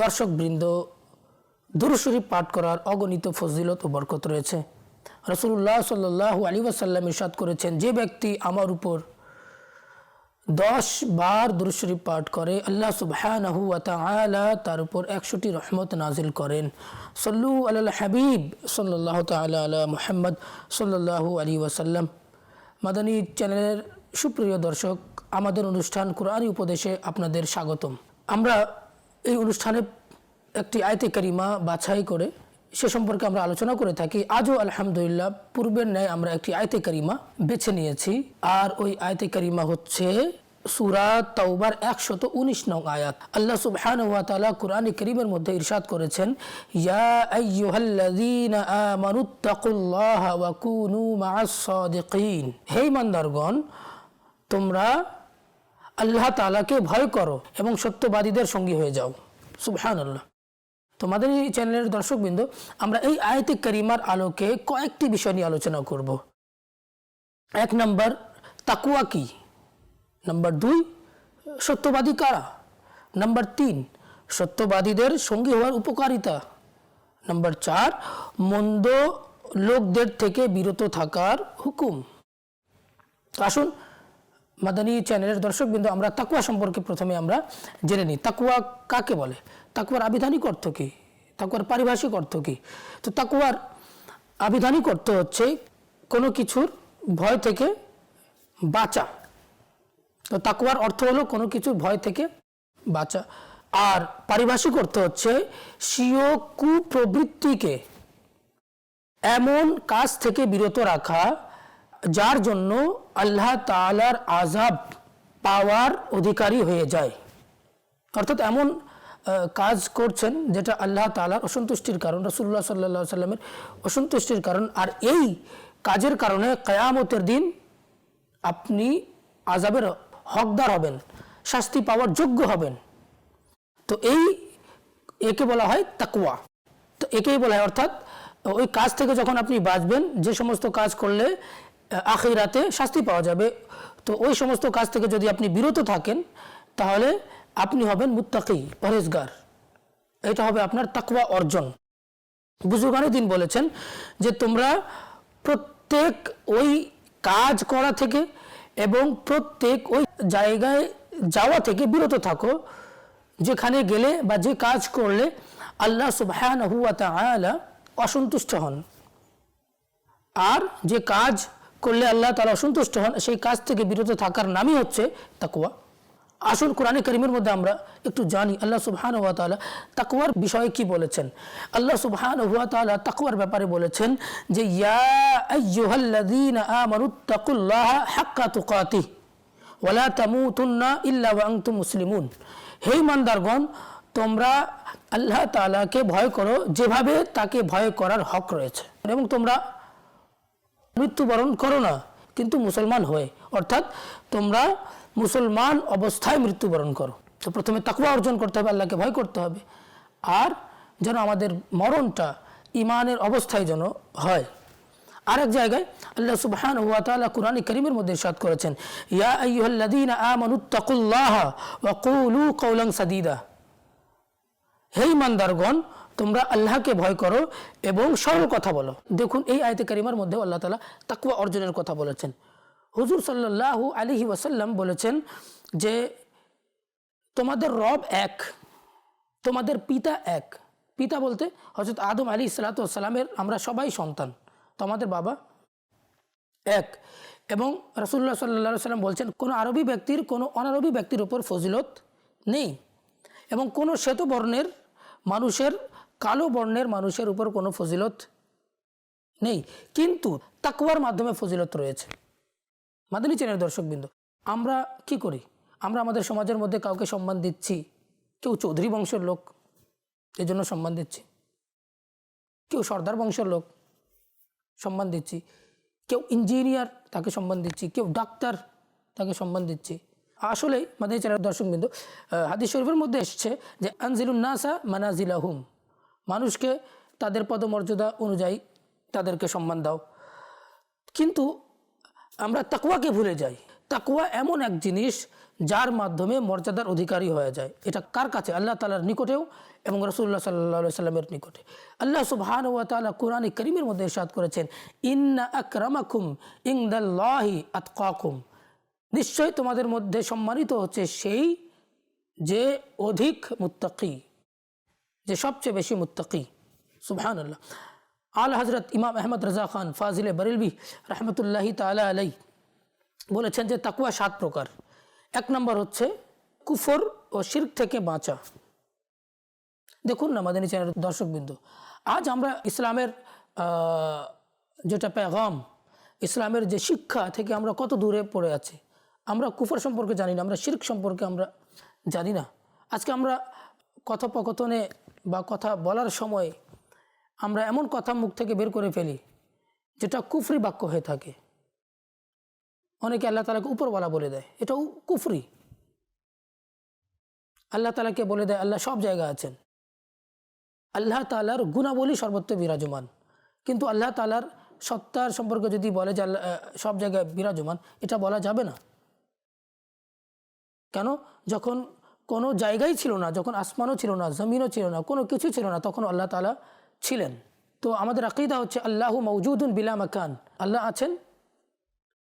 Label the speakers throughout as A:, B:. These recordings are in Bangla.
A: দর্শকবৃন্দ, দুরুশরীফ পাঠ করার অগণিত ফজিলত ও বরকত রয়েছে। রসুল্লাহ সাল্লাহ আলী ওয়াসাল্লাম ইরশাদ করেছেন, যে ব্যক্তি আমার উপর দশ বার দুরুশরীফ পাঠ করে, আল্লাহ সুবহানাহু তাআলা তার উপর একশোটি রহমত নাজিল করেন। সল্লু আল হাবিব সাল্লাহ তালা আলা মুহাম্মদ সাল্লাহ আলী ওয়াসাল্লাম। মাদানী চ্যানেলের সুপ্রিয় দর্শক, আমাদের অনুষ্ঠান কোরআনী উপদেশে আপনাদের স্বাগতম। আমরা এই অনুষ্ঠানে একটি আয়তে কারিমা বাছাই করে সে সম্পর্কে আমরা আলোচনা করে থাকি। আজও আলহামদুলিল্লাহ পূর্বের ন্যায় আমরা একটি আয়তে কারিমা বেছে নিয়েছি। আর ওই আয়তে কারিমা হচ্ছে সুরা তাওবার একশত উনিশ নং আয়াত। আল্লাহ সুবহান ওয়া তাআলা কুরআন করিমের মধ্যে ইরশাদ করেছেন, ইয়া আইয়ুহাল্লাযীনা আমানুত্তাকুল্লাহা ওয়া কুনু মাআস সাদিকিন হে ইমানদারগণ তোমরা আল্লাহ তালাকে ভয় করো এবং সত্যবাদীদের সঙ্গী হয়ে যাও। সুবহানাল্লাহ। তোমাদের এই চ্যানেলের দর্শকবৃন্দ, আমরা এই আয়তে করিমার আলোকে কয়েকটি বিষয় নিয়ে আলোচনা করব। এক নম্বর তাকুয়া কি? নাম্বার দুই, সত্যবাদী কারা? নাম্বার তিন, সত্যবাদীদের সঙ্গী হওয়ার উপকারিতা। নাম্বার চার, মন্দ লোকদের থেকে বিরত থাকার হুকুম। আসুন মাদানী চ্যানেলের দর্শকবৃন্দ, আমরা তাকুয়া সম্পর্কে প্রথমে আমরা জেনে নিই। তাকুয়া কাকে বলে? তাকুয়ার আবিধানিক অর্থ কী? তাকুয়ার পারিভাষিক অর্থ কী? তো তাকুয়ার আবিধানিক অর্থ হচ্ছে কোনো কিছুর ভয় থেকে বাঁচা। তো তাকুয়ার অর্থ হলো কোনো কিছুর ভয় থেকে বাঁচা। আর পারিভাষিক অর্থ হচ্ছে স্বীয় কুপ্রবৃত্তিকে এমন কাজ থেকে বিরত রাখা যার জন্য আল্লাহ তালার আজাব পাওয়ার অধিকারী হয়ে যায়। অর্থাৎ এমন কাজ করছেন যেটা আল্লাহ তালার অসন্তুষ্টির কারণ রসুল্লাহ সাল্লা সাল্লামের অসন্তুষ্টির কারণ। আর এই কাজের কারণে কেয়ামতের দিন আপনি আজাবের হকদার হবেন, শাস্তি পাওয়ার যোগ্য হবেন। তো এই একে বলা হয় তাকুয়া তো একেই বলা হয়, অর্থাৎ ওই কাজ থেকে যখন আপনি বাঁচবেন, যে সমস্ত কাজ করলে আখিরাতে শাস্তি পাওয়া যাবে। তো ওই সমস্ত কাজ থেকে যদি আপনি বিরত থাকেন, তাহলে আপনি হবেন মুত্তাকি পরেজগার এটা হবে আপনার তাকুয়া অর্জন। বুজুর্গানি দিন বলেছেন যে, তোমরা প্রত্যেক ওই কাজ করা থেকে এবং প্রত্যেক ওই জায়গায় যাওয়া থেকে বিরত থাকো, যেখানে গেলে বা যে কাজ করলে আল্লাহ তাআলা অসন্তুষ্ট হন। আর যে কাজ করলে আল্লাহ তাআলা অসন্তুষ্ট হন, সেই কাজ থেকে বিরত থাকার নামই হচ্ছে তাকুয়া আসুন কোরআনে করিমের মধ্যে আমরা একটু জানি, আল্লাহ সুবহান ওয়া তাআলা তাকওয়ার বিষয়ে কি বলেছেন? আল্লাহ সুবহান ওয়া তাআলা তাকওয়ার ব্যাপারে বলেছেন যে, ইয়া তুকাতিহ ওয়ালা তামুতুন্না ইল্লা আনতুম মুসলিমুন। হে ইমানদারগণ, তোমরা আল্লাহ তাআলাকে ভয় করো যেভাবে তাকে ভয় করার হক রয়েছে। এবং তোমরা মৃত্যুবরণ করো না, কিন্তু মুসলমান হয়ে। অর্থাৎ তোমরা মুসলমান অবস্থায় মৃত্যুবরণ করো। তো প্রথমে তাকুয়া অর্জন করতে হবে, আল্লাহকে ভয় করতে হবে। আর যেন আমাদের মরণটা ইমানের অবস্থায় যেন হয়। আরেক জায়গায় আল্লাহ সুবহান ওয়া তাআলা কুরআন করিমের মধ্যে ইরশাদ করেছেন, ইয়া আইয়ুহাল্লাযীনা আমানুত্তাকুল্লাহা ওয়া কুলু কওলান সাদীদা। হে ইমানদারগণ তোমরা আল্লাহকে ভয় করো এবং সরল কথা বলো। দেখুন, এই আয়তে কারিমার মধ্যে আল্লাহ তালা তাকুয়া অর্জনের কথা বলেছেন। হুজুর সাল্লাল্লাহু আলিহি ওয়াসাল্লাম বলেছেন যে, তোমাদের রব এক, তোমাদের পিতা এক। পিতা বলতে হজরত আদম আলী সালাতামের আমরা সবাই সন্তান, তোমাদের বাবা এক। এবং রাসুল্লাহ সাল্লা সাল্লাম বলছেন, কোনো আরবি ব্যক্তির, কোনো অনারবি ব্যক্তির উপর ফজিলত নেই। এবং কোনো শ্বেত বর্ণের মানুষের কালো বর্ণের মানুষের উপর কোনো ফজিলত নেই। কিন্তু তাকুয়ার মাধ্যমে ফজিলত রয়েছে। মাদানী চ্যানেল দর্শকবৃন্দ, আমরা কি করি? আমরা আমাদের সমাজের মধ্যে কাউকে সম্মান দিচ্ছি? কেউ চৌধুরী বংশের লোক এই জন্য সম্মান দিচ্ছি। কেউ সর্দার বংশের লোক, সম্মান দিচ্ছি। কেউ ইঞ্জিনিয়ার তাকে সম্মান দিচ্ছি। কেউ ডাক্তার তাকে সম্মান দিচ্ছি। আসলে মাদানী চ্যানেল দর্শকবৃন্দ হাদিস শরীফের মধ্যে এসছে যে, আনজিলুন নাসা মানাজিলাহুম। মানুষকে তাদের পদমর্যাদা অনুযায়ী তাদেরকে সম্মান দাও। কিন্তু আমরা তাকুয়াকে ভুলে যাই। তাকুয়া এমন এক জিনিস যার মাধ্যমে মর্যাদার অধিকারী হয়ে যায়। এটা কার কাছে? আল্লাহ তালার নিকটেও এবং রসুল্লাহ সাল্লা সাল্লামের নিকটে। আল্লাহ সুবহান ওয়া তাআলা কোরআন করিমের মধ্যে ইরশাদ করেছেন, ইন্না আকরামাকুম ইংদাল্লাহি আতকাকুম। নিশ্চয়ই তোমাদের মধ্যে সম্মানিত হচ্ছে সেই যে অধিক মুত্তাকি। যে সবচেয়ে বেশি মুত্তাকি। সুবহান আল্লাহ আল হজরত ইমাম আহমদ রাজা খান ফাজিলে বরেলবি রহমতুল্লাহি তালা আলাই বলেছেন যে তাকুয়া সাত প্রকার। এক নম্বর হচ্ছে কুফর ও শির্ক থেকে বাঁচা। দেখুন না মাদানী চ্যানেল দর্শকবিন্দু, আজ আমরা ইসলামের যেটা পেগাম, ইসলামের যে শিক্ষা থেকে আমরা কত দূরে পড়ে আছি, আমরা কুফর সম্পর্কে জানি না, আমরা শির্ক সম্পর্কে আমরা জানি না। আজকে আমরা কথোপকথনে বা কথা বলার সময় আমরা এমন কথা মুখ থেকে বের করে ফেলি, যেটা কুফরি বাক্য হয়ে থাকে। অনেকে আল্লাহ তালাকে উপরওয়ালা বলে দেয়, এটাও কুফরি। আল্লাহ তালাকে বলে দেয়, আল্লাহ সব জায়গায় আছেন। আল্লাহ তালার গুণাবলী সর্বত্র বিরাজমান। কিন্তু আল্লাহ তালার সত্তার সম্পর্কে যদি বলে যে আল্লাহ সব জায়গায় বিরাজমান, এটা বলা যাবে না। কেন? যখন কোনো জায়গাই ছিল না, যখন আসমানও ছিল না, জমিনও ছিল না, কোনো কিছু ছিল না, তখন আল্লাহ তালা ছিলেন। তো আমাদের আকিদা হচ্ছে আল্লাহ মৌজুদুন বিলা মাকান। আল্লাহ আছেন,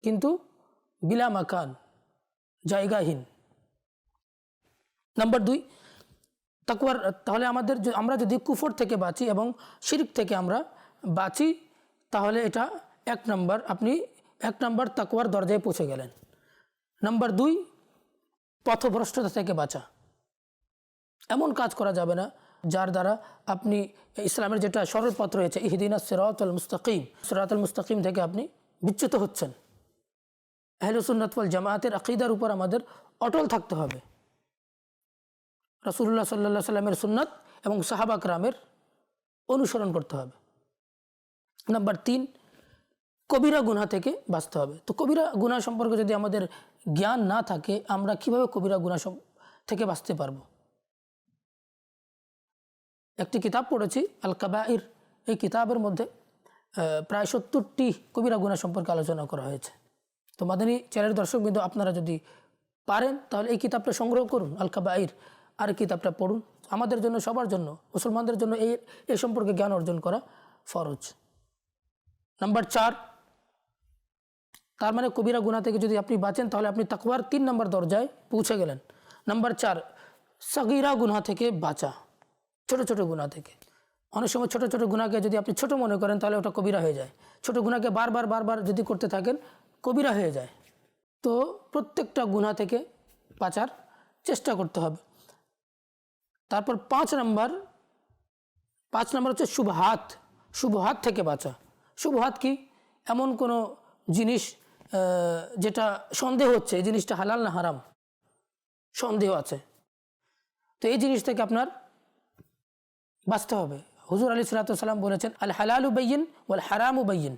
A: কিন্তু বিলা মাকান, জায়গাহীন। নাম্বার দুই তাকুয়ার তাহলে আমাদের আমরা যদি কুফর থেকে বাঁচি এবং শিরিক থেকে আমরা বাঁচি, তাহলে এটা এক নম্বর, আপনি এক নম্বর তাকুয়ার দরজায় পৌঁছে গেলেন। নাম্বার দুই পথভ্রষ্টতা থেকে বাঁচা। এমন কাজ করা যাবে না, যার দ্বারা আপনি ইসলামের যেটা সরল পথ রয়েছে, ইহদিনা সিরাতুল মুস্তাকিম সিরাতুল মুস্তাকিম থেকে আপনি বিচ্যুত হচ্ছেন। আহলুসুন্নতওয়াল জামায়াতের আকিদার উপর আমাদের অটল থাকতে হবে। রাসুল্লাহ সাল্লা সাল্লামের সুন্নাত এবং সাহাবাক রামের অনুসরণ করতে হবে। নাম্বার তিন কবিরা গুনা থেকে বাঁচতে হবে। তো কবিরা গুনা সম্পর্কে যদি আমাদের জ্ঞান না থাকে, আমরা কীভাবে কবিরা সম- থেকে বাঁচতে পারব? একটি কিতাব পড়েছি আল এই কিতাবের মধ্যে প্রায় সত্তরটি কবিরা গুনা সম্পর্কে আলোচনা করা হয়েছে। তো মাদানী চ্যানেলের দর্শকবৃন্দ, আপনারা যদি পারেন, তাহলে এই কিতাবটা সংগ্রহ করুন আল আর কিতাবটা পড়ুন। আমাদের জন্য, সবার জন্য, মুসলমানদের জন্য এই, এ সম্পর্কে জ্ঞান অর্জন করা ফরজ। নাম্বার চার তার মানে কবিরা গুণা থেকে যদি আপনি বাঁচেন, তাহলে আপনি তাকওয়ার তিন নম্বর দরজায় পৌঁছে গেলেন। নাম্বার চার, সগিরা গুনা থেকে বাঁচা, ছোট ছোট গুণা থেকে। অনেক সময় ছোট ছোট গুণাকে যদি আপনি ছোট মনে করেন, তাহলে ওটা কবিরা হয়ে যায়। ছোট গুণাকে বারবার বারবার যদি করতে থাকেন, কবিরা হয়ে যায়। তো প্রত্যেকটা গুণা থেকে বাঁচার চেষ্টা করতে হবে। তারপর পাঁচ নাম্বার পাঁচ নাম্বার হচ্ছে শুভহাত। শুভহাত থেকে বাঁচা। শুভহাত কি? এমন কোনো জিনিস যেটা সন্দেহ হচ্ছে, এই জিনিসটা হালাল না হারাম? সন্দেহ আছে। তো এই জিনিস থেকে আপনার বাঁচতে হবে। হুজুর আলী সালাতাম বলেছেন, আল হালালু বাইন ওয়াল হারামু বাইন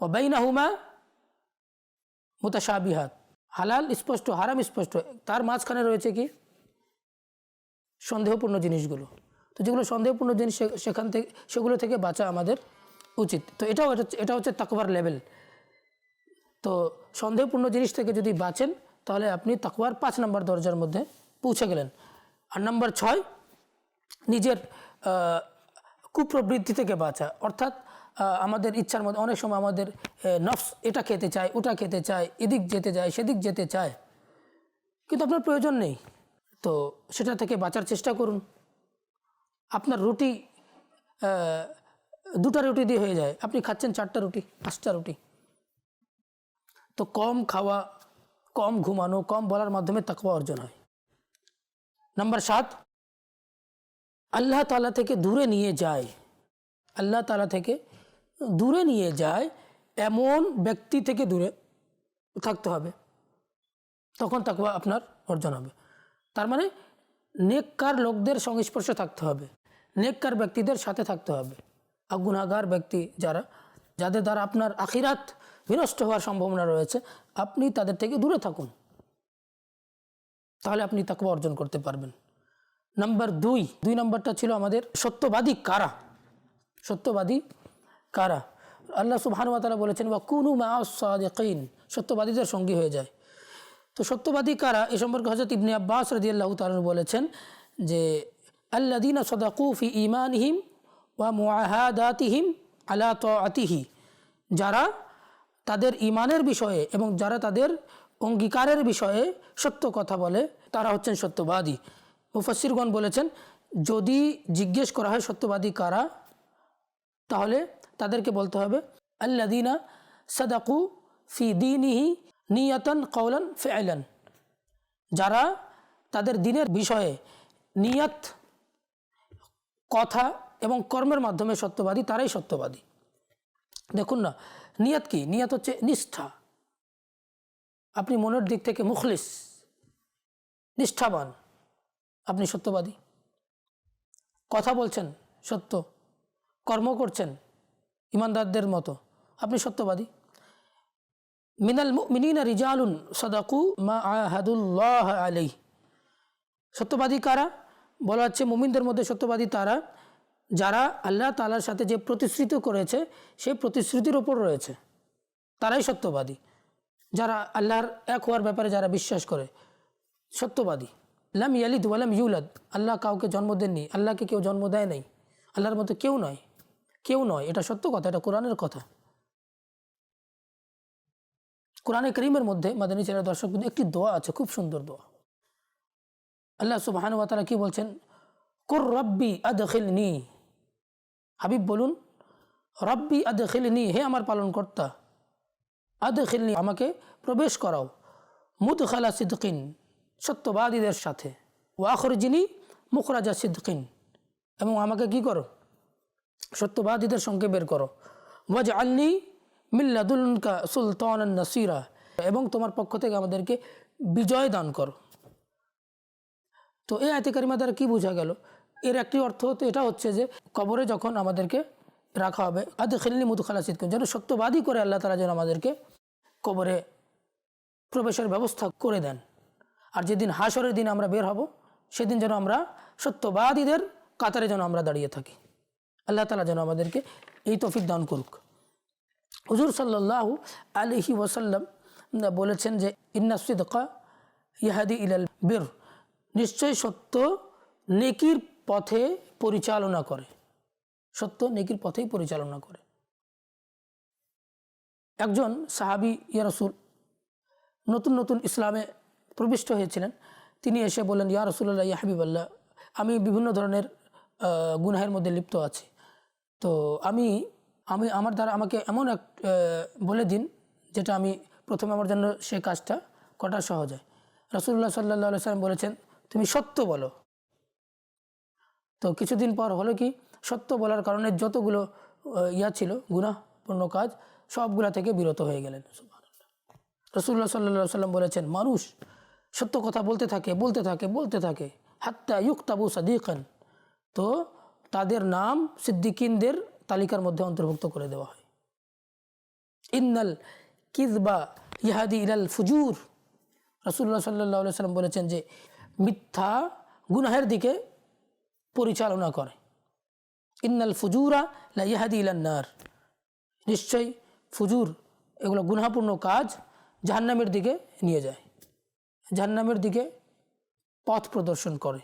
A: ও বাইনা হুমা মুতাশাবিহাত। হালাল স্পষ্ট, হারাম স্পষ্ট। তার মাঝখানে রয়েছে কি? সন্দেহপূর্ণ জিনিসগুলো। তো যেগুলো সন্দেহপূর্ণ জিনিস সেখান থেকে, সেগুলো থেকে বাঁচা আমাদের উচিত। তো এটাও এটা হচ্ছে তাকবার লেভেল। তো সন্দেহপূর্ণ জিনিস থেকে যদি বাঁচেন, তাহলে আপনি তাকওয়ার পাঁচ নম্বর দরজার মধ্যে পৌঁছে গেলেন। আর নাম্বার ছয়, নিজের কুপ্রবৃত্তি থেকে বাঁচা। অর্থাৎ আমাদের ইচ্ছার মধ্যে অনেক সময় আমাদের নফস এটা খেতে চায়, ওটা খেতে চায়, এদিক যেতে চায় সেদিক যেতে চায়। কিন্তু আপনার প্রয়োজন নেই। তো সেটা থেকে বাঁচার চেষ্টা করুন। আপনার রুটি দুটা রুটি দিয়ে হয়ে যায়। আপনি খাচ্ছেন চারটা রুটি, পাঁচটা রুটি। তো কম খাওয়া, কম ঘুমানো, কম বলার মাধ্যমে তাকওয়া অর্জন হয়। নাম্বার সাত, আল্লাহ তালা থেকে দূরে নিয়ে যায়। আল্লাহ তালা থেকে দূরে নিয়ে যায়, এমন ব্যক্তি থেকে দূরে থাকতে হবে। তখন তাকওয়া আপনার অর্জন হবে। তার মানে নেককার লোকদের সংস্পর্শে থাকতে হবে। নেককার ব্যক্তিদের সাথে থাকতে হবে। আর গুনাগার ব্যক্তি যারা, যাদের দ্বারা আপনার আখিরাত বিনষ্ট হওয়ার সম্ভাবনা রয়েছে, আপনি তাদের থেকে দূরে থাকুন। তাহলে আপনি তাকে অর্জন করতে পারবেন। নাম্বার দুই দুই নম্বরটা ছিল আমাদের সত্যবাদী কারা? সত্যবাদী কারা? আল্লাহ সুবহানুয়াতালা বলেছেন বা কুনু মা সত্যবাদীদের সঙ্গী হয়ে যায়। তো সত্যবাদী কারা? এ সম্পর্কে হজরত ইবনে আব্বাস রদি আল্লাহ তালন বলেছেন যে আল্লাদিনা সদাকু ফি ইমানহিম ওয়া মুআহাদাতিহিম আলা তাআতিহি যারা তাদের ইমানের বিষয়ে এবং যারা তাদের অঙ্গীকারের বিষয়ে সত্য কথা বলে, তারা হচ্ছেন সত্যবাদী। মুফাসিরগণ বলেছেন, যদি জিজ্ঞেস করা হয় সত্যবাদী কারা, তাহলে তাদেরকে বলতে হবে আল্লাদিনা সাদাকু ফি দিনিহি নিয়াতান কৌলান ফেআলান। যারা তাদের দিনের বিষয়ে নিয়াত, কথা এবং কর্মের মাধ্যমে সত্যবাদী, তারাই সত্যবাদী। দেখুন না নিয়াত কি? নিয়াত হচ্ছে নিষ্ঠা। আপনি মনের দিক থেকে মুখলিস। নিষ্ঠাবান। আপনি সত্যবাদী। কথা বলছেন, সত্য। কর্ম করছেন, ইমানদারদের মতো। আপনি সত্যবাদী। মিনাল মিনিনা রিজালুন সদাকু মা আহাদুল্লাহ আলাই সত্যবাদী কারা? বলা হচ্ছে মুমিনদের মধ্যে সত্যবাদী তারা যারা আল্লাহ তালার সাথে যে প্রতিশ্রুতি করেছে, সেই প্রতিশ্রুতির ওপর রয়েছে। তারাই সত্যবাদী। যারা আল্লাহর এক হওয়ার ব্যাপারে যারা বিশ্বাস করে, সত্যবাদী। লাম ইয়ালিদ ওয়ালাম ইউলাদ। আল্লাহ কাউকে জন্ম দেননি। আল্লাহকে কেউ জন্ম দেয় নাই। আল্লাহর মতো কেউ নয়। কেউ নয়। এটা সত্য কথা, এটা কোরআনের কথা। কোরআনে করিমের মধ্যে মাদানী ছেলের দর্শক একটি দোয়া আছে, খুব সুন্দর দোয়া। আল্লাহ সুবাহান ওয়াতালা কি বলছেন? কুর রব্বি আদখিল নি হাবিব বলুন, রব্বি আদখিল খেলিনি হে আমার পালন কর্তা আদখিল নি আমাকে প্রবেশ করাও মুদ খালা সিদ্দিন সত্যবাদীদের সাথে ও আখর যিনি মুখরাজা সিদ্দিন এবং আমাকে কি করো? সত্যবাদীদের সঙ্গে বের করো ওয়াজ আল্লি মিল্লাদুলকা সুলতান নাসিরা এবং তোমার পক্ষ থেকে আমাদেরকে বিজয় দান করো। তো এই আয়তে কারিমা দ্বারা কী বোঝা গেল? এর একটি অর্থ তো এটা হচ্ছে যে কবরে যখন আমাদেরকে রাখা হবে আদ খেলনি মুতু খালাসিদ যেন সত্যবাদী করে আল্লাহ তালা যেন আমাদেরকে কবরে প্রবেশের ব্যবস্থা করে দেন। আর যেদিন হাসরের দিন আমরা বের হব, সেদিন যেন আমরা সত্যবাদীদের কাতারে যেন আমরা দাঁড়িয়ে থাকি। আল্লাহ তালা যেন আমাদেরকে এই তফিক দান করুক। হুজুর সাল্লাহ আলহি ওসাল্লাম বলেছেন যে ইন্নাসিদকা ইহাদি ইলাল বের। নিশ্চয় সত্য নেকির পথে পরিচালনা করে। সত্য নেকির পথেই পরিচালনা করে। একজন সাহাবি, ইয়া রসুল, নতুন নতুন ইসলামে প্রবিষ্ট হয়েছিলেন। তিনি এসে বললেন, ইয়া রসুল্লাহ ইয়া হাবিবাল্লাহ, আমি বিভিন্ন ধরনের গুনাহের মধ্যে লিপ্ত আছি। তো আমি আমি, আমার দ্বারা আমাকে এমন এক বলে দিন, যেটা আমি প্রথমে আমার জন্য সে কাজটা কটা সহজ হয়। রসুল্লাহ সাল্লাহ সাল্লাম বলেছেন, তুমি সত্য বলো। তো কিছুদিন পর হলো কি, সত্য বলার কারণে যতগুলো ইয়া ছিল, গুনাহপূর্ণ কাজ, সবগুলা থেকে বিরত হয়ে গেলেন। রসুল্লাহ সাল্লাহ সাল্লাম বলেছেন, মানুষ সত্য কথা বলতে থাকে বলতে থাকে বলতে থাকে, হাত্তা ইউক্তাবু সাদিকান। তো তাদের নাম সিদ্দিকিনদের তালিকার মধ্যে অন্তর্ভুক্ত করে দেওয়া হয়। ইন্নাল কিজবা ইহাদি ইলাল ফুজুর। রাসুল্লাহ সাল্লাহ সাল্লাম বলেছেন যে, মিথ্যা গুনাহের দিকে পরিচালনা করে। ইন্নাল ফুজুরা লা ইহাদি ইলান্নার। নিশ্চয়ই ফুজুর এগুলো গুনাহপূর্ণ কাজ জাহান্নামের দিকে নিয়ে যায়, জাহান্নামের দিকে পথ প্রদর্শন করে।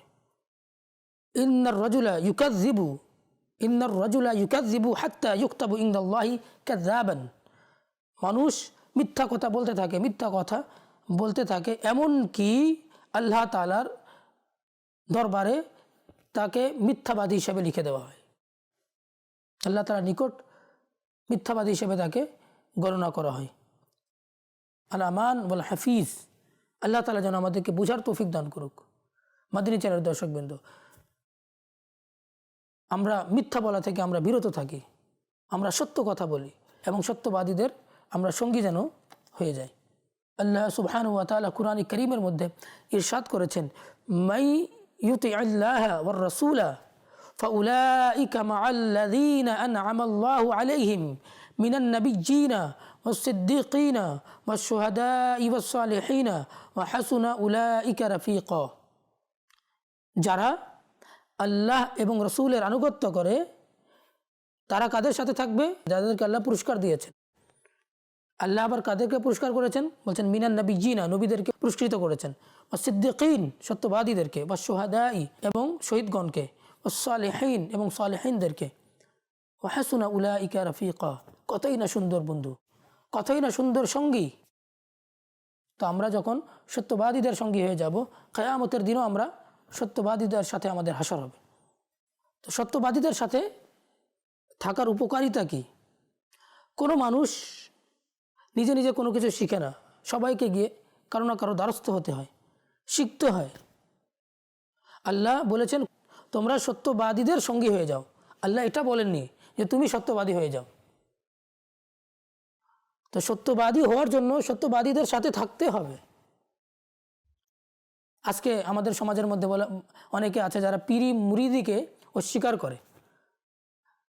A: ইন্নার রজুলা ইউকাজিবু ইন্নার রজুলা ইউকাজিবু হাত্তা ইউক্তাবু ইন্দাল্লাহি কাযাবান মানুষ মিথ্যা কথা বলতে থাকে, মিথ্যা কথা বলতে থাকে এমন কি আল্লাহ তালার দরবারে তাকে মিথ্যাবাদী হিসেবে লিখে দেওয়া হয়। আল্লাহ তালার নিকট মিথ্যাবাদী হিসেবে তাকে গণনা করা হয়। আল আমান বল হাফিজ। আল্লাহ তালা যেন আমাদেরকে বুঝার তৌফিক দান করুক। মাদিনী চ্যানেলের দর্শকবৃন্দ, আমরা মিথ্যা বলা থেকে আমরা বিরত থাকি, আমরা সত্য কথা বলি এবং সত্যবাদীদের আমরা সঙ্গী যেন হয়ে যাই। আল্লাহ সুবহান ওয়া তাআলা কুরআন করিমের মধ্যে ইরশাদ করেছেন, মাই ইউতি আল্লাহ ওয়ার রাসূলা فأولئك مع الذين أنعم الله عليهم من النبيين والصديقين والشهداء والصالحين وحسن أولئك رفيقا যারা আল্লাহ এবং রসুলের আনুগত্য করে তারা কাদের সাথে থাকবে যাদেরকে আল্লাহ পুরস্কার দিয়েছেন আল্লাহ আবার কাদেরকে পুরস্কার করেছেন? বলছেন, মিনান নবী জিনা নবীদেরকে পুরস্কৃত করেছেন। বা সিদ্দিকিন সত্যবাদীদেরকে। বা সোহাদাই এবং শহীদগণকে। ও সালেহীন এবং সালেহীনদেরকে। ও হাসুনা উলা ইকা রফিকা কতই না সুন্দর বন্ধু, কতই না সুন্দর সঙ্গী। তো আমরা যখন সত্যবাদীদের সঙ্গী হয়ে যাব, কেয়ামতের দিনও আমরা সত্যবাদীদের সাথে আমাদের হাসর হবে। তো সত্যবাদীদের সাথে থাকার উপকারিতা কি? কোনো মানুষ নিজে নিজে কোনো কিছু শিখে না। সবাইকে গিয়ে কারও না কারও দ্বারস্থ হতে হয়, শিখতে হয়। আল্লাহ বলেছেন, তোমরা সত্যবাদীদের সঙ্গী হয়ে যাও। আল্লাহ এটা বলেননি যে তুমি সত্যবাদী হয়ে যাও। তো সত্যবাদী হওয়ার জন্য সত্যবাদীদের সাথে থাকতে হবে। আজকে আমাদের সমাজের মধ্যে বলা, অনেকে আছে যারা পিরি মুরিদিকে অস্বীকার করে।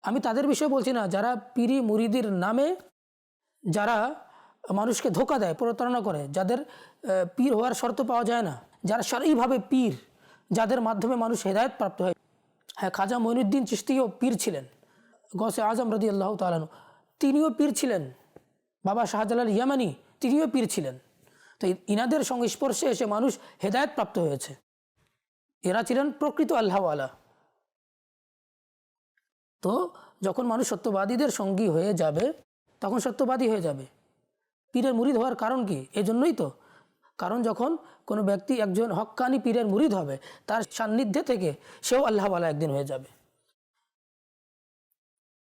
A: আমি তাদের বিষয়ে বলছি না, যারা পিরি মুরিদির নামে, যারা মানুষকে ধোকা দেয়, প্রতারণা করে, যাদের পীর হওয়ার শর্ত পাওয়া যায় না। যারা সারাইভাবে পীর, যাদের মাধ্যমে মানুষ হেদায়ত প্রাপ্ত হয়। হ্যাঁ খাজা মঈনুদ্দিন চিস্তিও পীর ছিলেন। গসে আজম রদি আল্লাহ তালানু তিনিও পীর ছিলেন। বাবা শাহজালাল ইয়ামানি, তিনিও পীর ছিলেন। তো ইনাদের সংস্পর্শে এসে মানুষ হেদায়ত প্রাপ্ত হয়েছে। এরা ছিলেন প্রকৃত আল্লাহওয়ালা। তো যখন মানুষ সত্যবাদীদের সঙ্গী হয়ে যাবে, তখন সত্যবাদী হয়ে যাবে। পীরের মুরিদ হওয়ার কারণ কি? এজন্যই তো। কারণ যখন কোনো ব্যক্তি একজন হক্কানি পীরের মুরিদ হবে, তার সান্নিধ্যে থেকে সেও আল্লাহওয়ালা একদিন হয়ে যাবে।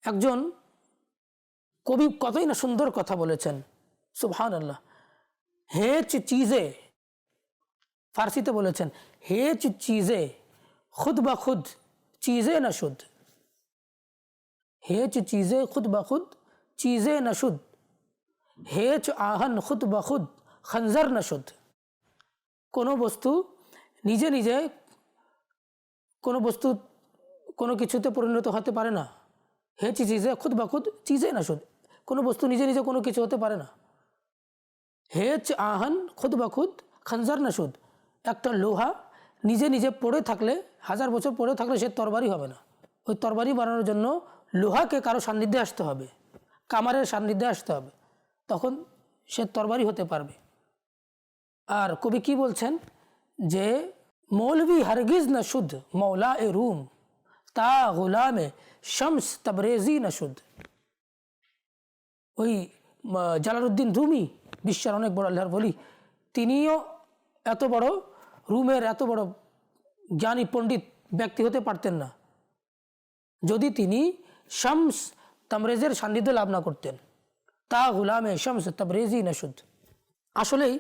A: একজন কবি কতই না সুন্দর কথা বলেছেন সুবহান আল্লাহ হেচ চিজে, ফার্সিতে বলেছেন, হেচ চিজে, খুদ বা খুদ, চিজে না শুদ্ধ হেচ চিজে, খুদ বা খুদ, চিজে না শুদ্ধ হেচ আহন খুদ বা খুদ খঞ্জর না শুদ্ধ কোনো বস্তু নিজে নিজে, কোনো বস্তু কোনো কিছুতে পরিণত হতে পারে না। হে চিজে খুদ বা খুদ চিজে না শুধ কোনো বস্তু নিজে নিজে কোনো কিছু হতে পারে না। হেচ আহন খুদ বা খুদ খঞ্জার না শুধ একটা লোহা নিজে নিজে পড়ে থাকলে, হাজার বছর পড়ে থাকলে সে তরবারি হবে না। ওই তরবারি বানানোর জন্য লোহাকে কারও সান্নিধ্যে আসতে হবে। কামারের সান্নিধ্যে আসতে হবে। তখন সে তরবারি হতে পারবে। আর কবি কি বলছেন? যে মৌলভি হারগিজ না শুদ্ধ মৌলা এ রুম তা গোলামে শমস তবরেজি না শুদ্ধ। ওই আহ, জালালউদ্দিন রুমি বিশ্বের অনেক বড় আল্লাহর বলি তিনিও এত বড় রুমের এত বড় জ্ঞানী পণ্ডিত ব্যক্তি হতে পারতেন না। যদি তিনি শামস তামরেজের সান্নিধ্য লাভ না করতেন। তা গুলামে শামস তাবরেজি না শুদ্ধ আসলেই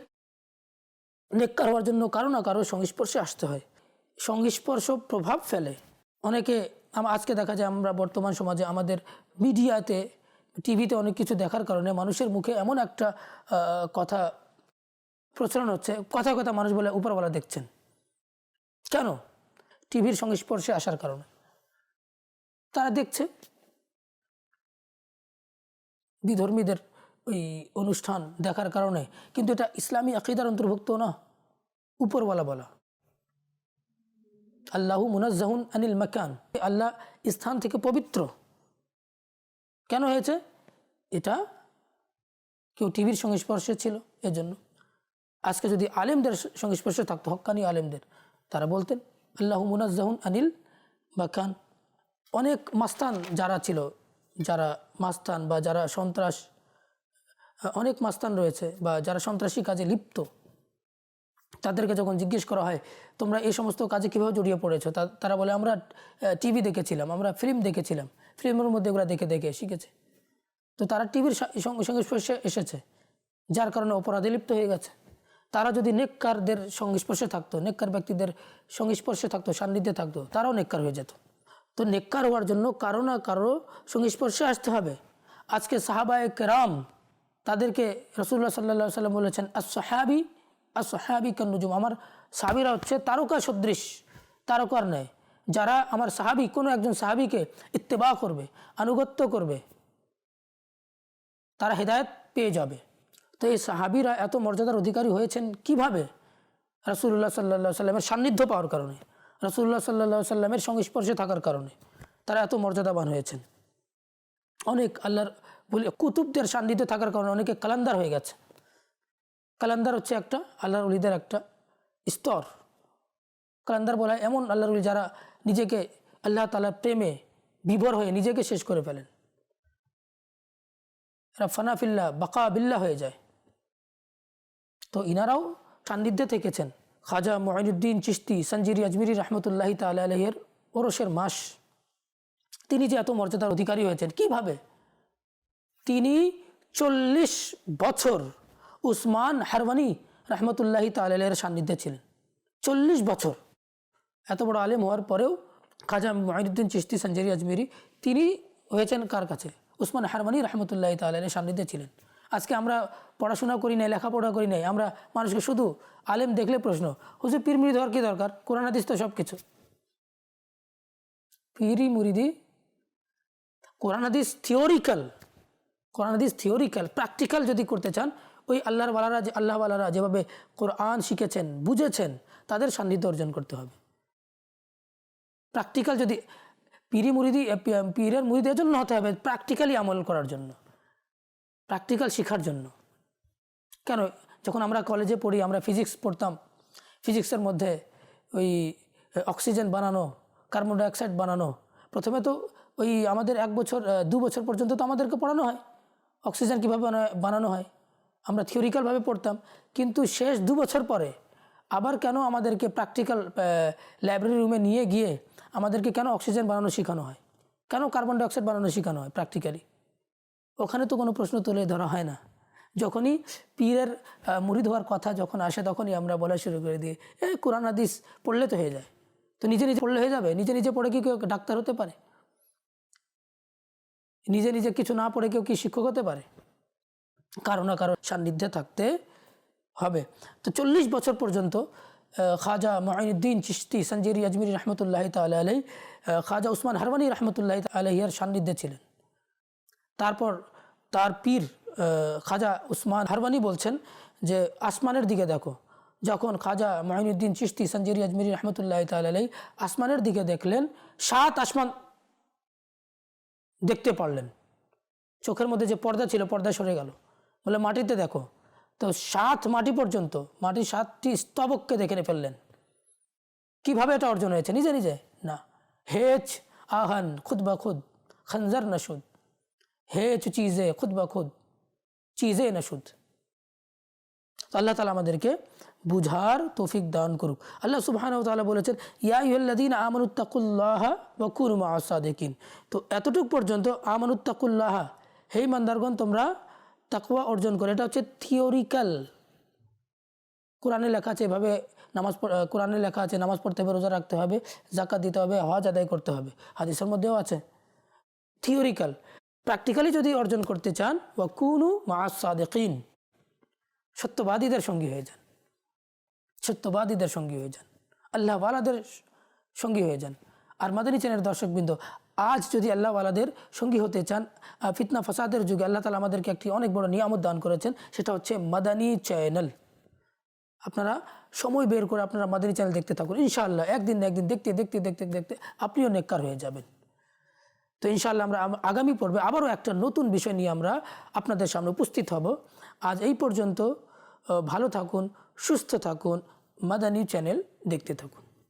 A: নেককার হওয়ার জন্য কারও না কারও সংস্পর্শে আসতে হয়। সংস্পর্শ প্রভাব ফেলে। অনেকে আজকে দেখা যায় আমরা বর্তমান সমাজে আমাদের মিডিয়াতে, টিভিতে অনেক কিছু দেখার কারণে মানুষের মুখে এমন একটা কথা প্রচলন হচ্ছে কথা কথা মানুষ বলে উপরওয়ালা দেখছেন। কেন? টিভির সংস্পর্শে আসার কারণে। তারা দেখছে। বিধর্মীদের ওই অনুষ্ঠান দেখার কারণে। কিন্তু এটা ইসলামী আকিদার অন্তর্ভুক্ত না। উপরওয়ালা বলা। আল্লাহ মুনাজ্জাহুন আনিল মাকান। আল্লাহ স্থান থেকে পবিত্র। কেন হয়েছে? এটা কেউ টিভির সংস্পর্শে ছিল, এজন্য। আজকে যদি আলেমদের সংস্পর্শে থাকতো, হক্কানি আলেমদের, তারা বলতেন, আল্লাহ মুনাজ্জাহুন আনিল মাকান। অনেক মাস্তান যারা ছিল যারা মাস্তান বা যারা সন্ত্রাস, অনেক মাস্তান রয়েছে বা যারা সন্ত্রাসী কাজে লিপ্ত, তাদেরকে যখন জিজ্ঞেস করা হয়, তোমরা এই সমস্ত কাজে কীভাবে জড়িয়ে পড়েছো? তারা বলে, আমরা টিভি দেখেছিলাম, আমরা ফিল্ম দেখেছিলাম। ফিল্মের মধ্যে ওরা দেখে দেখে, শিখেছে। তো তারা টিভির সংস্পর্শে এসেছে, যার কারণে অপরাধে লিপ্ত হয়ে গেছে। তারা যদি নেককারদের সংস্পর্শে থাকতো, নেককার ব্যক্তিদের সংস্পর্শে থাকতো, সান্নিধ্যে থাকতো, তারাও নেককার হয়ে যেত। তো নেককার হওয়ার জন্য কারও না কারও সংস্পর্শে আসতে হবে। আজকে সাহাবায়ে কেরাম তাদেরকে রসুল্লাহ সাল্লা সাল্লাম বলেছেন আসহাবি আসহাবি কান্নুজুম। আমার সাবিরা হচ্ছে তারকা সদৃশ, তারকার নেয় যারা আমার সাহাবি, কোনো একজন সাহাবিকে ইত্তেবা করবে, আনুগত্য করবে, তারা হেদায়ত পেয়ে যাবে। তো এই সাহাবিরা এত মর্যাদার অধিকারী হয়েছেন কীভাবে? রাসুল্লাহ সাল্লা সাল্লামের সান্নিধ্য পাওয়ার কারণে। রাসুল্লাহ সাল্লা সাল্লামের সংস্পর্শে থাকার কারণে তারা এত মর্যাদাবান হয়েছেন। অনেক আল্লাহর বলি কুতুবদের সান্নিধ্যে থাকার কারণে অনেকে কালান্দার হয়ে গেছে। কালান্দার হচ্ছে একটা আল্লাহর উলিদের একটা স্তর। কালান্দার বলা হয় এমন আল্লাহর উলি যারা নিজেকে আল্লাহ তালার প্রেমে বিভোর হয়ে নিজেকে শেষ করে ফেলেন। এরা ফানাফিল্লা বাকা বিল্লা হয়ে যায়। তো ইনারাও সান্নিধ্যে থেকেছেন। খাজা মহিনুদ্দিন চিস্তি সঞ্জিরি আজমিরি রহমতুল্লাহি তাল আলহের ওরসের মাস। তিনি যে এত মর্যাদার অধিকারী হয়েছেন, কীভাবে? তিনি চল্লিশ বছর উসমান হারওয়ানি রহমতুল্লাহি তালের সান্নিধ্যে ছিলেন। চল্লিশ বছর। এত বড় আলেম হওয়ার পরেও খাজা মহিনুদ্দিন চিস্তি সঞ্জেরি আজমিরি, তিনি হয়েছেন কার কাছে? উসমান হারমানি রহমতুল্লাহ তালের সান্নিধ্যে ছিলেন। আজকে আমরা পড়াশোনা করি নাই, লেখাপড়া করি নাই, আমরা মানুষকে শুধু আলেম দেখলে প্রশ্ন, হুজুর পীর মুড়ি দেওয়ার কী দরকার? কোরআন, হাদিস তো সব কিছু পিরি মুরিদি কোরআন, হাদিস থিওরিক্যাল কোরআন, হাদিস থিওরিক্যাল প্র্যাকটিক্যাল যদি করতে চান, ওই আল্লাহর ওয়ালারা যে আল্লাহওয়ালারা যেভাবে কোরআন শিখেছেন, বুঝেছেন, তাদের সান্নিধ্য অর্জন করতে হবে। প্র্যাকটিক্যাল যদি, পিরি মুরিদি, পীরের মুরিদের জন্য হতে হবে প্র্যাকটিক্যালি আমল করার জন্য। প্র্যাকটিক্যাল শেখার জন্য। কেন? যখন আমরা কলেজে পড়ি, আমরা ফিজিক্স পড়তাম। ফিজিক্সের মধ্যে ওই অক্সিজেন বানানো কার্বন ডাইঅক্সাইড বানানো। প্রথমে তো ওই আমাদের এক বছর দু বছর পর্যন্ত তো আমাদেরকে পড়ানো হয়। অক্সিজেন কীভাবে বানা- বানানো হয়? আমরা থিওরিক্যালভাবে পড়তাম। কিন্তু শেষ দু বছর পরে আবার কেন আমাদেরকে প্র্যাকটিক্যাল লাইব্রেরি রুমে নিয়ে গিয়ে আমাদেরকে কেন অক্সিজেন বানানো শেখানো হয়? কেন কার্বন ডাইঅক্সাইড বানানো শেখানো হয় প্র্যাকটিক্যালি ওখানে তো কোনো প্রশ্ন তুলে ধরা হয় না। যখনই পীরের মুড়ি হওয়ার কথা যখন আসে তখনই আমরা বলা শুরু করে দিই, এ, কোরআন হাদিস পড়লে তো হয়ে যায়। তো নিজে নিজে পড়লে হয়ে যাবে? নিজে নিজে পড়ে কি কেউ ডাক্তার হতে পারে? নিজে নিজে কিছু না পড়ে কেউ কি শিক্ষক হতে পারে? কারও না কারও সান্নিধ্যে থাকতে হবে। তো চল্লিশ বছর পর্যন্ত খাজা মঈনুদ্দিন চিস্তি সঞ্জেরি আজমিরি রহমতুল্লাহ তাল আলাই খাজা উসমান হারবানি রহমতুল্লাহ আলহিয়ার সান্নিধ্যে ছিলেন। তারপর তার পীর খাজা উসমান হারবানি বলছেন যে, আসমানের দিকে দেখো। যখন খাজা মঈনুদ্দিন চিস্তি সঞ্জেরি আজমিরি রহমতুল্লাহ তালাই আসমানের দিকে দেখলেন, সাত আসমান দেখতে পারলেন। চোখের মধ্যে যে পর্দা ছিল, পর্দা সরে গেল। বলে, মাটিতে দেখো। তো সাত মাটি পর্যন্ত, মাটির সাতটি স্তবককে দেখে ফেললেন। কীভাবে এটা অর্জন হয়েছে? নিজে নিজে? না। হেচ, আহান খুদ বা খুদ খঞ্জর নসুদ হেচ চিজে খুদ বা খুদ চিজে নসুদ তো আল্লাহ তালা আমাদেরকে বুঝার তৌফিক দান করুক আল্লাহ সুবহান তাআলা বলেছেন ইয়া ইহল্লাদিন আমানুত্তাকুল্লাহ ওয়াকুর মাসাদিকিন তো এতটুক পর্যন্ত আমানুত্তাকুল্লাহ হেই মান্দারগণ তোমরা তাকওয়া অর্জন করে এটা হচ্ছে থিওরিক্যাল কোরআনে লেখা আছে এভাবে নামাজ কোরআনে লেখা আছে, নামাজ পড়তে হবে, রোজা রাখতে হবে জাকাত দিতে হবে, হজ আদায় করতে হবে। হাদিসের মধ্যেও আছে। থিওরিক্যাল প্র্যাকটিক্যালি যদি অর্জন করতে চান, ওয়াকুনু মাসাদিকিন সত্যবাদীদের সঙ্গী হয়ে যান। সত্যবাদীদের সঙ্গী হয়ে যান। আল্লাহওয়ালাদের সঙ্গী হয়ে যান। আর মাদানী চ্যানেলের দর্শকবৃন্দ, আজ যদি আল্লাহওয়ালাদের সঙ্গী হতে চান ফিতনা ফাসাদের যুগে আল্লাহ তালা আমাদেরকে একটি অনেক বড় নিয়ামত দান করেছেন, সেটা হচ্ছে মাদানী চ্যানেল। আপনারা সময় বের করে আপনারা মাদানী চ্যানেল দেখতে থাকুন। ইনশাআল্লাহ, একদিন একদিন দেখতে দেখতে দেখতে দেখতে, আপনিও নেককার হয়ে যাবেন। তো ইনশাল্লাহ আমরা আগামী পর্বে আবারও একটা নতুন বিষয় নিয়ে আমরা আপনাদের সামনে উপস্থিত হব। আজ এই পর্যন্ত ভালো থাকুন, সুস্থ থাকুন, মাদানি চ্যানেল দেখতে থাকুন।